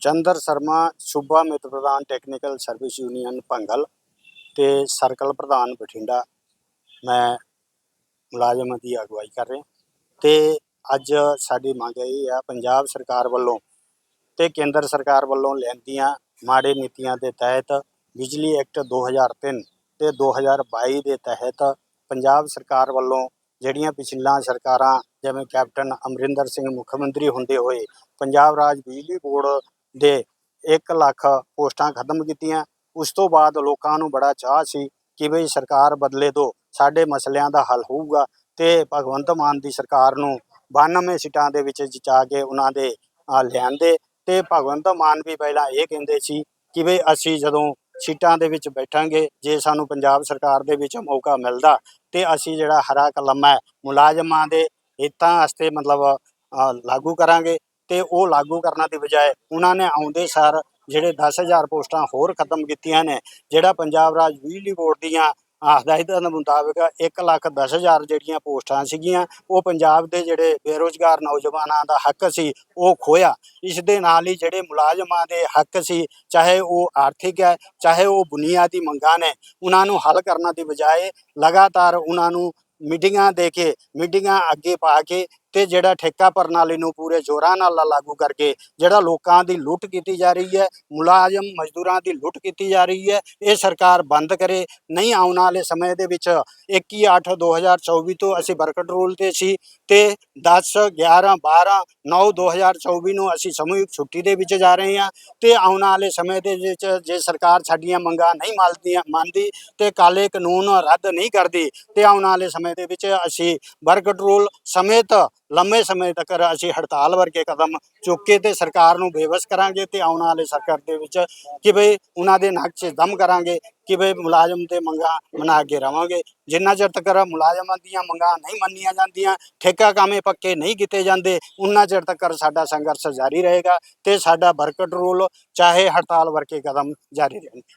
ਚੰਦਰ ਸ਼ਰਮਾ ਸੂਬਾ ਮਿਤ ਪ੍ਰਧਾਨ technical service union Bhangal ਤੇ ਸਰਕਲ ਪ੍ਰਧਾਨ ਬਠਿੰਡਾ। ਮੈਂ ਮੁਲਾਜ਼ਮਾਂ ਦੀ ਅਗਵਾਈ ਕਰ ਰਿਹਾ। ਤੇ ਅੱਜ ਸਾਡੀ ਮੰਗ ਇਹ ਆ ਪੰਜਾਬ ਸਰਕਾਰ ਵੱਲੋਂ ਤੇ ਕੇਂਦਰ ਸਰਕਾਰ ਵੱਲੋਂ ਲੈਂਦੀਆਂ ਮਾੜੇ ਨੀਤੀਆਂ ਦੇ ਤਹਿਤ ਬਿਜਲੀ ਐਕਟ 2003 ਤੇ 2022 ਦੇ ਤਹਿਤ ਪੰਜਾਬ ਸਰਕਾਰ ਵੱਲੋਂ ਜਿਹੜੀਆਂ ਪਿਛਲੀਆਂ ਸਰਕਾਰਾਂ ਜਿਵੇਂ ਕੈਪਟਨ ਅਮਰਿੰਦਰ ਸਿੰਘ ਮੁੱਖ ਮੰਤਰੀ ਹੁੰਦੇ ਹੋਏ ਪੰਜਾਬ ਰਾਜ ਬਿਜਲੀ ਬੋਰਡ ਦੇ 1 ਲੱਖ ਪੋਸਟਾਂ ਖਤਮ ਕੀਤੀਆਂ ਉਸ ਤੋਂ ਬਾਅਦ ਲੋਕਾਂ ਨੂੰ ਬੜਾ ਚਾਹ ਸੀ ਕਿ ਬਈ ਸਰਕਾਰ ਬਦਲੇ ਤੋਂ ਸਾਡੇ ਮਸਲਿਆਂ ਦਾ ਹੱਲ ਹੋਊਗਾ ਤੇ ਭਗਵੰਤ ਮਾਨ ਦੀ ਸਰਕਾਰ ਨੂੰ 92 ਸੀਟਾਂ ਦੇ ਵਿੱਚ ਜਿਤਾ ਕੇ ਉਹਨਾਂ ਦੇ ਅਹ, ਲਿਆਂਦੇ ਤੇ ਭਗਵੰਤ ਮਾਨ ਵੀ ਪਹਿਲਾਂ ਇਹ ਕਹਿੰਦੇ ਸੀ ਕਿ ਬਈ ਅਸੀਂ ਜਦੋਂ ਸੀਟਾਂ ਦੇ ਵਿੱਚ ਬੈਠਾਂਗੇ ਜੇ ਸਾਨੂੰ ਪੰਜਾਬ ਸਰਕਾਰ ਦੇ ਵਿੱਚ ਮੌਕਾ ਮਿਲਦਾ ਤੇ ਅਸੀਂ ਜਿਹੜਾ ਹਰਾ ਕਲਮ ਹੈ ਮੁਲਾਜ਼ਮਾਂ ਦੇ ਹਿੱਤਾਂ ਵਾਸਤੇ ਮਤਲਬ ਅਹ, ਲਾਗੂ ਕਰਾਂਗੇ ਤੇ ਉਹ ਲਾਗੂ ਕਰਨ ਦੀ ਬਜਾਏ ਉਹਨਾਂ ਨੇ ਆਉਂਦੇ ਸਾਰ ਜਿਹੜੇ 10000 ਪੋਸਟਾਂ ਹੋਰ ਖਤਮ ਕੀਤੀਆਂ ਨੇ ਜਿਹੜਾ ਪੰਜਾਬ ਰਾਜ ਬਿਜਲੀ ਬੋਰਡ ਦੀਆਂ ਅਹ, ਦੇ ਮੁਤਾਬਕ 1 ਲੱਖ 10000 ਜਿਹੜੀਆਂ ਪੋਸਟਾਂ ਸੀਗੀਆਂ ਉਹ ਪੰਜਾਬ ਦੇ ਜਿਹੜੇ ਬੇਰੋਜ਼ਗਾਰ ਨੌਜਵਾਨਾਂ ਦਾ ਹੱਕ ਸੀ ਉਹ ਖੋਇਆ ਇਸ ਦੇ ਨਾਲ ਹੀ ਜਿਹੜੇ ਮੁਲਾਜ਼ਮਾਂ ਦੇ ਹੱਕ ਸੀ ਚਾਹੇ ਉਹ ਆਰਥਿਕ ਹੈ ਚਾਹੇ ਉਹ ਬੁਨਿਆਦੀ ਮੰਗਾਂ ਨੇ ਉਹਨਾਂ ਨੂੰ ਹੱਲ ਕਰਨ ਦੀ ਬਜਾਏ ਲਗਾਤਾਰ ਉਹਨਾਂ ਨੂੰ ਮੀਟਿੰਗਾਂ ਦੇ ਕੇ ਮੀਟਿੰਗਾਂ ਅੱਗੇ ਪਾ ਕੇ ਤੇ ਜਿਹੜਾ ਠੇਕਾ ਪ੍ਰਣਾਲੀ ਨੂੰ ਪੂਰੇ ਜ਼ੋਰਾਂ ਨਾਲ ਲਾਗੂ ਕਰਕੇ ਜਿਹੜਾ ਲੋਕਾਂ ਦੀ ਲੁੱਟ ਕੀਤੀ ਜਾ ਰਹੀ ਹੈ, ਮੁਲਾਜ਼ਮ ਮਜ਼ਦੂਰਾਂ ਦੀ ਲੁੱਟ ਕੀਤੀ ਜਾ ਰਹੀ ਹੈ, ਇਹ ਸਰਕਾਰ ਬੰਦ ਕਰੇ, ਨਹੀਂ ਆਉਣ ਵਾਲੇ ਸਮੇਂ ਦੇ ਵਿੱਚ 21 8 2024 ਤੋਂ ਅਸੀਂ ਬਰਕਟ ਰੂਲ ਤੇ ਸੀ ਤੇ 10 11 12 9 2024 ਨੂੰ ਅਸੀਂ ਸਮੂਹਿਕ ਛੁੱਟੀ ਦੇ ਵਿੱਚ ਜਾ ਰਹੇ ਹਾਂ ਤੇ ਆਉਣ ਵਾਲੇ ਸਮੇਂ ਦੇ ਵਿੱਚ ਜੇ ਸਰਕਾਰ ਸਾਡੀਆਂ ਮੰਗਾਂ ਨਹੀਂ ਮੰਨਦੀਆਂ ਮੰਨਦੀ ਤੇ ਕਾਲੇ ਕਾਨੂੰਨ ਰੱਦ ਨਹੀਂ ਕਰਦੀ ਤੇ ਆਉਣ ਵਾਲੇ ਸਮੇਂ ਦੇ ਵਿੱਚ ਅਸੀਂ ਬਰਕਟ ਰੂਲ ਸਮੇਤ ਲੰਮੇ ਸਮੇਂ ਤੱਕ ਅਸੀਂ ਹੜਤਾਲ ਵਰਗੇ ਕਦਮ ਚੁੱਕ ਕੇ ਤੇ ਸਰਕਾਰ ਨੂੰ ਬੇਵਸ ਕਰਾਂਗੇ ਤੇ ਆਉਣ ਵਾਲੇ ਸਰਕਾਰ ਦੇ ਵਿੱਚ ਕਿ ਭਈ ਉਹਨਾਂ ਦੇ ਨੱਕ 'ਚ ਦਮ ਕਰਾਂਗੇ ਕਿ ਭਈ ਮੁਲਾਜ਼ਮ ਤੇ ਮੰਗਾਂ ਮਨਾ ਕੇ ਰਵਾਂਗੇ। ਜਿੰਨਾ ਚਿਰ ਤੱਕ ਮੁਲਾਜ਼ਮਾਂ ਦੀਆਂ ਮੰਗਾਂ ਨਹੀਂ ਮੰਨੀਆਂ ਜਾਂਦੀਆਂ, ਠੇਕਾ ਕਾਮੇ ਪੱਕੇ ਨਹੀਂ ਕੀਤੇ ਜਾਂਦੇ ਉਹਨਾਂ ਚਿਰ ਤੱਕ ਸਾਡਾ ਸੰਘਰਸ਼ ਜਾਰੀ ਰਹੇਗਾ ਤੇ ਸਾਡਾ ਵਰਕਟ ਰੂਲ ਚਾਹੇ ਹੜਤਾਲ ਵਰਗੇ ਕਦਮ ਜਾਰੀ ਰਹਿਣਗੇ